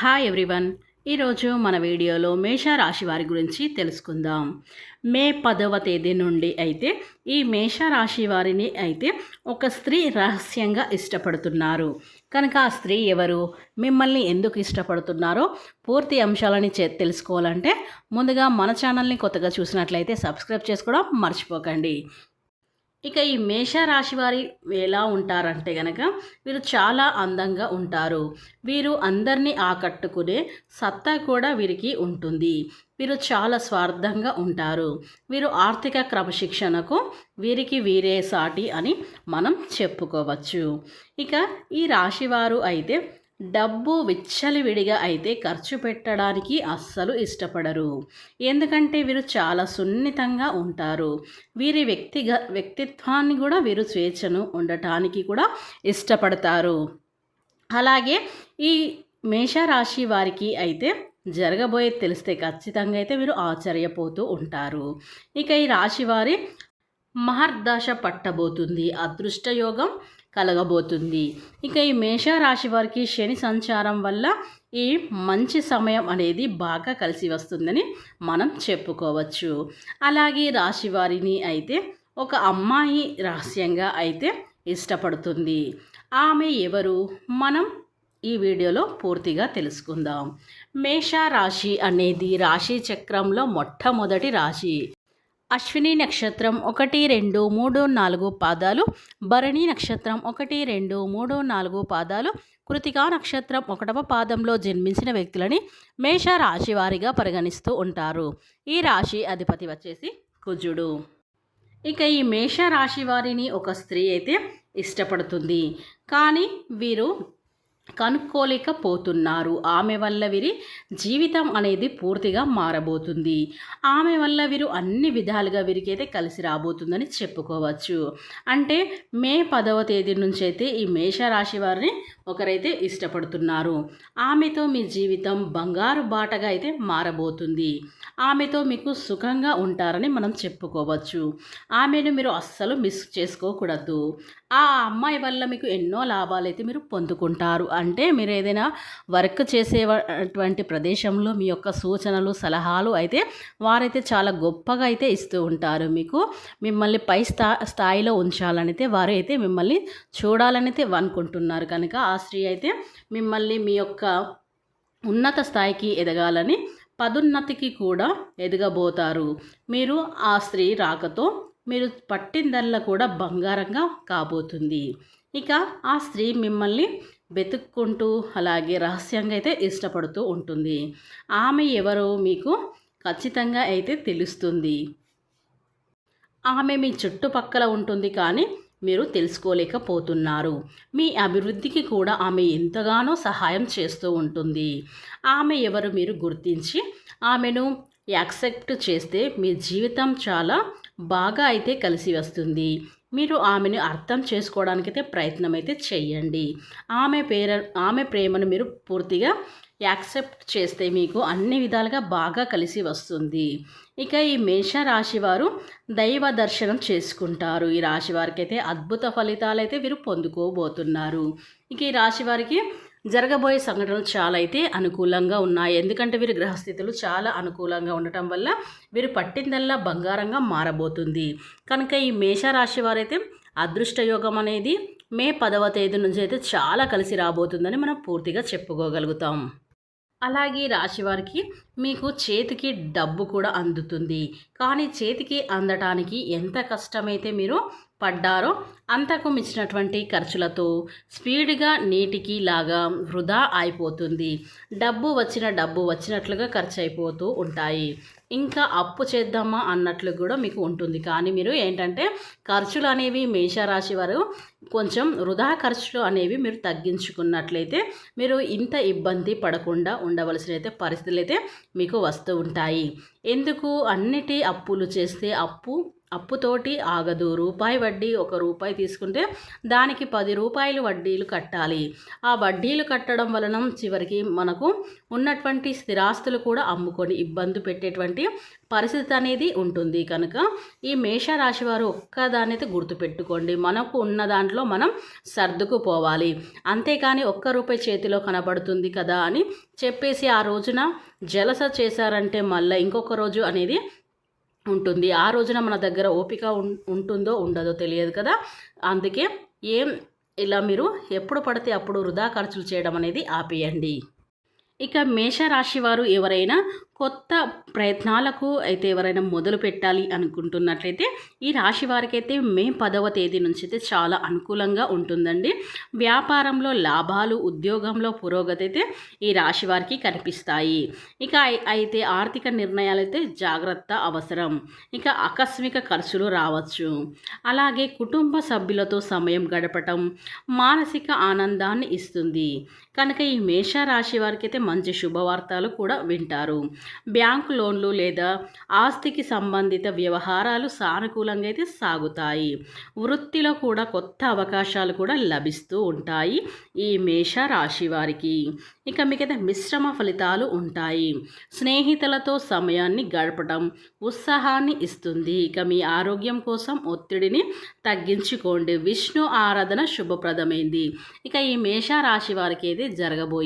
Hi everyone ఈరోజు మన వీడియోలో మేష రాశి వారి గురించి తెలుసుకుందాం. మే పదవ తేదీ నుండి అయితే ఈ మేష రాశి వారిని అయితే ఒక స్త్రీ రహస్యంగా ఇష్టపడుతున్నారు. కనుక ఆ స్త్రీ ఎవరు? మిమ్మల్ని ఎందుకు ఇష్టపడుతున్నారో పూర్తి అంశాలని చే తెలుసుకోవాలంటే ముందుగా మన ఛానల్ని కొత్తగా చూసినట్లయితే సబ్స్క్రైబ్ చేసుకోవడం మర్చిపోకండి. ఇక ఈ మేషరాశి వారి ఎలా ఉంటారంటే గనక వీరు చాలా అందంగా ఉంటారు. వీరు అందరినీ ఆకట్టుకునే సత్తా కూడా వీరికి ఉంటుంది. వీరు చాలా స్వార్థంగా ఉంటారు. వీరు ఆర్థిక క్రమశిక్షణకు వీరికి వీరే సాటి అని మనం చెప్పుకోవచ్చు. ఇక ఈ రాశివారు అయితే డబ్బు విచ్చలివిడిగా అయితే ఖర్చు పెట్టడానికి అస్సలు ఇష్టపడరు. ఎందుకంటే వీరు చాలా సున్నితంగా ఉంటారు. వీరి వ్యక్తిగ వ్యక్తిత్వాన్ని కూడా వీరు స్వేచ్ఛను ఉండటానికి కూడా ఇష్టపడతారు. అలాగే ఈ మేషరాశి వారికి అయితే జరగబోయేది తెలిస్తే ఖచ్చితంగా అయితే వీరు ఆశ్చర్యపోతూ ఉంటారు. ఇక ఈ రాశి వారి మహర్దశ పట్టబోతుంది. అదృష్టయోగం కలగబోతుంది. ఇక ఈ మేషరాశి వారికి శని సంచారం వల్ల ఈ మంచి సమయం అనేది బాగా కలిసి వస్తుందని మనం చెప్పుకోవచ్చు. అలాగే రాశి వారిని అయితే ఒక అమ్మాయి రహస్యంగా అయితే ఇష్టపడుతుంది. ఆమె ఎవరు? మనం ఈ వీడియోలో పూర్తిగా తెలుసుకుందాం. మేష రాశి అనేది రాశి చక్రంలో మొట్టమొదటి రాశి. అశ్విని నక్షత్రం ఒకటి రెండు మూడు నాలుగు పాదాలు భరణి నక్షత్రం ఒకటి రెండు మూడు నాలుగు పాదాలు కృతికా నక్షత్రం ఒకటవ పాదంలో జన్మించిన వ్యక్తులని మేష రాశి వారిగా పరిగణిస్తూ ఉంటారు. ఈ రాశి అధిపతి వచ్చేసి కుజుడు. ఇక ఈ మేష రాశి వారిని ఒక స్త్రీ అయితే ఇష్టపడుతుంది. కానీ వీరు కనుక్కోలేకపోతున్నారు. ఆమె వల్ల వీరి జీవితం అనేది పూర్తిగా మారబోతుంది. ఆమె వల్ల వీరు అన్ని విధాలుగా వీరికైతే కలిసి రాబోతుందని చెప్పుకోవచ్చు. అంటే మే పదవ తేదీ నుంచి అయితే ఈ మేషరాశి వారిని ఒకరైతే ఇష్టపడుతున్నారు. ఆమెతో మీ జీవితం బంగారు బాటగా అయితే మారబోతుంది. ఆమెతో మీకు సుఖంగా ఉంటారని మనం చెప్పుకోవచ్చు. ఆమెను మీరు అస్సలు మిస్ చేసుకోకూడదు. ఆ అమ్మాయి వల్ల మీకు ఎన్నో లాభాలు అయితే మీరు పొందుకుంటారు. అంటే మీరు ఏదైనా వర్క్ చేసేటువంటి ప్రదేశంలో మీ యొక్క సూచనలు సలహాలు అయితే వారైతే చాలా గొప్పగా అయితే ఇస్తూ ఉంటారు. మీకు మిమ్మల్ని పై స్థా స్థాయిలో ఉంచాలనైతే వారు అయితే మిమ్మల్ని చూడాలనైతే అనుకుంటున్నారు. కనుక ఆ స్త్రీ అయితే మిమ్మల్ని మీ యొక్క ఉన్నత స్థాయికి ఎదగాలని పదోన్నతికి కూడా ఎదగబోతారు. మీరు ఆ స్త్రీ రాకతో మీరు పట్టిందల్లా కూడా బంగారంగా కాబోతుంది. ఇక ఆ స్త్రీ మిమ్మల్ని వెతుక్కుంటూ అలాగే రహస్యంగా అయితే ఇష్టపడుతూ ఉంటుంది. ఆమె ఎవరో మీకు ఖచ్చితంగా అయితే తెలుస్తుంది. ఆమె మీ చుట్టుపక్కల ఉంటుంది కానీ మీరు తెలుసుకోలేకపోతున్నారు. మీ అభివృద్ధికి కూడా ఆమె ఎంతగానో సహాయం చేస్తూ ఉంటుంది. ఆమె ఎవరు మీరు గుర్తించి ఆమెను యాక్సెప్ట్ చేస్తే మీ జీవితం చాలా బాగా అయితే కలిసి వస్తుంది. మీరు ఆమెను అర్థం చేసుకోవడానికైతే ప్రయత్నం అయితే చేయండి. ఆమె పేర ఆమె ప్రేమను మీరు పూర్తిగా యాక్సెప్ట్ చేస్తే మీకు అన్ని విధాలుగా బాగా కలిసి వస్తుంది. ఇక ఈ మేష రాశి వారు దైవ దర్శనం చేసుకుంటారు. ఈ రాశి వారికి అయితే అద్భుత ఫలితాలు అయితే వీరు పొందుకోబోతున్నారు. ఇక ఈ రాశి వారికి జరగబోయే సంఘటనలు చాలా అయితే అనుకూలంగా ఉన్నాయి. ఎందుకంటే వీరి గ్రహస్థితులు చాలా అనుకూలంగా ఉండటం వల్ల వీరు పట్టిందల్లా బంగారంగా మారబోతుంది. కనుక ఈ మేషరాశి వారైతే అదృష్టయోగం అనేది మే పదవ తేదీ నుంచి అయితే చాలా కలిసి రాబోతుందని మనం పూర్తిగా చెప్పుకోగలుగుతాం. అలాగే రాశివారికి మీకు చేతికి డబ్బు కూడా అందుతుంది. కానీ చేతికి అందటానికి ఎంత కష్టమైతే మీరు పడ్డారో అంతకు మించినటువంటి ఖర్చులతో స్పీడ్గా నీటికి లాగా వృధా అయిపోతుంది. డబ్బు వచ్చిన డబ్బు వచ్చినట్లుగా ఖర్చు అయిపోతూ ఉంటాయి. ఇంకా అప్పు చేద్దామా అన్నట్లు కూడా మీకు ఉంటుంది. కానీ మీరు ఏంటంటే ఖర్చులు అనేవి మేషరాశి వారు కొంచెం వృధా ఖర్చులు అనేవి మీరు తగ్గించుకున్నట్లయితే మీరు ఇంత ఇబ్బంది పడకుండా ఉండవలసిన అయితే పరిస్థితులు అయితే మీకు వస్తూ ఉంటాయి. ఎందుకు అన్నిటి అప్పులు చేస్తే అప్పు? అప్పుతోటి ఆగదు. రూపాయి వడ్డీ ఒక రూపాయి తీసుకుంటే దానికి పది రూపాయలు వడ్డీలు కట్టాలి. ఆ వడ్డీలు కట్టడం వలన చివరికి మనకు ఉన్నటువంటి స్థిరాస్తులు కూడా అమ్ముకొని ఇబ్బంది పెట్టేటువంటి పరిస్థితి అనేది ఉంటుంది కనుక ఈ మేషరాశి వారు ఒక్కదానైతే గుర్తుపెట్టుకోండి. మనకు ఉన్న దాంట్లో మనం సర్దుకుపోవాలి. అంతేకాని ఒక్క రూపాయి చేతిలో కనబడుతుంది కదా అని చెప్పేసి ఆ రోజున జలస చేశారంటే మళ్ళీ ఇంకొక రోజు అనేది ఉంటుంది. ఆ రోజున మన దగ్గర ఓపిక ఉంటుందో ఉండదో తెలియదు కదా. అందుకే ఏం ఇలా మీరు ఎప్పుడు పడితే అప్పుడు వృధా ఖర్చులు చేయడం అనేది ఆపేయండి. ఇక మేషరాశి వారు ఎవరైనా కొత్త ప్రయత్నాలకు అయితే ఎవరైనా మొదలు పెట్టాలి అనుకుంటున్నట్లయితే ఈ రాశి వారికి అయితే మే పదవ తేదీ నుంచి అయితే చాలా అనుకూలంగా ఉంటుందండి. వ్యాపారంలో లాభాలు ఉద్యోగంలో పురోగతి అయితే ఈ రాశి వారికి కనిపిస్తాయి. ఇక అయితే ఆర్థిక నిర్ణయాలు అయితే జాగ్రత్త అవసరం. ఇక ఆకస్మిక ఖర్చులు రావచ్చు. అలాగే కుటుంబ సభ్యులతో సమయం గడపటం మానసిక ఆనందాన్ని ఇస్తుంది. కనుక ఈ మేషరాశి వారికి అయితే మంచి శుభవార్తలు కూడా వింటారు. బ్యాంకు లోన్లు లేదా ఆస్తికి సంబంధిత వ్యవహారాలు సానుకూలంగా అయితే సాగుతాయి. వృత్తిలో కూడా కొత్త అవకాశాలు కూడా లభిస్తూ ఉంటాయి ఈ మేష రాశి వారికి. ఇక మీకైతే మిశ్రమ ఫలితాలు ఉంటాయి. స్నేహితులతో సమయాన్ని గడపడం ఉత్సాహాన్ని ఇస్తుంది. ఇక మీ ఆరోగ్యం కోసం ఒత్తిడిని తగ్గించుకోండి. విష్ణు ఆరాధన శుభప్రదమైంది. ఇక ఈ మేష రాశి వారికి అయితే జరగబోయేది